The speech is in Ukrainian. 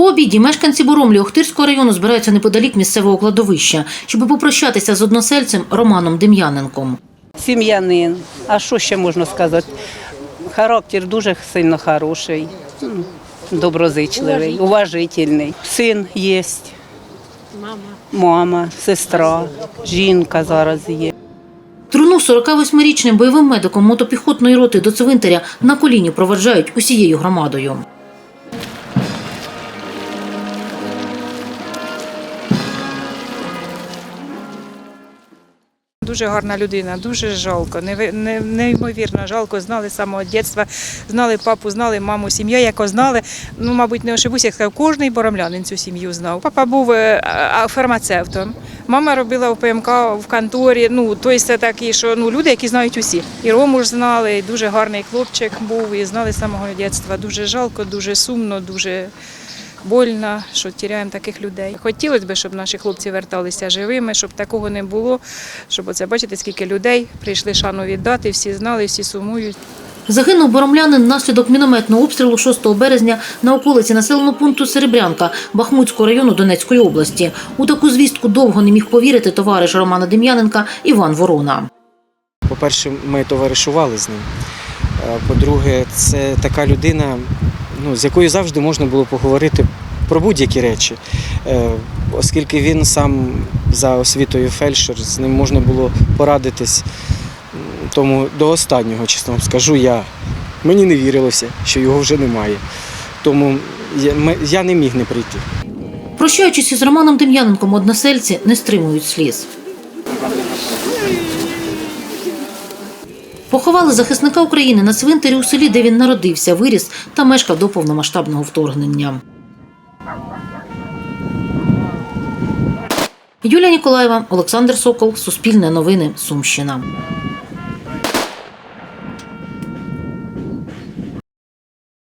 По обіді мешканці Боромлі Охтирського району збираються неподалік місцевого кладовища, щоб попрощатися з односельцем Романом Дем'яненком. Сім'янин. А що ще можна сказати? Характер дуже сильно хороший, доброзичливий, уважительний. Син є. Мама. Сестра, жінка зараз є. Труну 48-річним бойовим медиком мотопіхотної роти до цвинтаря на коліні проведжають усією громадою. Дуже гарна людина, дуже жалко, неймовірно жалко. Знали з самого дитинства, знали папу, знали маму, сім'я, яко знали. Ну, мабуть, не ошибусь, як сказав, кожний боромлянин цю сім'ю знав. Папа був е, фармацевтом. Мама робила в ПМК в конторі. Ну, тобто це такі, що ну, люди, які знають усі. І Рому ж знали, і дуже гарний хлопчик був, і знали з самого дитинства. Дуже жалко, дуже сумно, дуже больно, що тіряємо таких людей. Хотілося б, щоб наші хлопці верталися живими, щоб такого не було. Щоб оце бачите, скільки людей прийшли шану віддати, всі знали, всі сумують. Загинув боромлянин внаслідок мінометного обстрілу 6 березня на околиці населеного пункту Серебрянка Бахмутського району Донецької області. У таку звістку довго не міг повірити товариш Романа Дем'яненка Іван Ворона. По-перше, ми товаришували з ним. Е, По-друге, це така людина, ну, з якою завжди можна було поговорити про будь-які речі. Е, Оскільки він сам за освітою фельдшер, з ним можна було порадитись. Тому до останнього, чесно вам скажу, я, мені не вірилося, що його вже немає. Тому я, не міг не прийти. Прощаючись із Романом Дем'яненком, односельці не стримують сліз. Поховали захисника України на цвинтарі у селі, де він народився, виріс та мешкав до повномасштабного вторгнення. Юлія Ніколаєва, Олександр Сокол, Суспільне новини, Сумщина.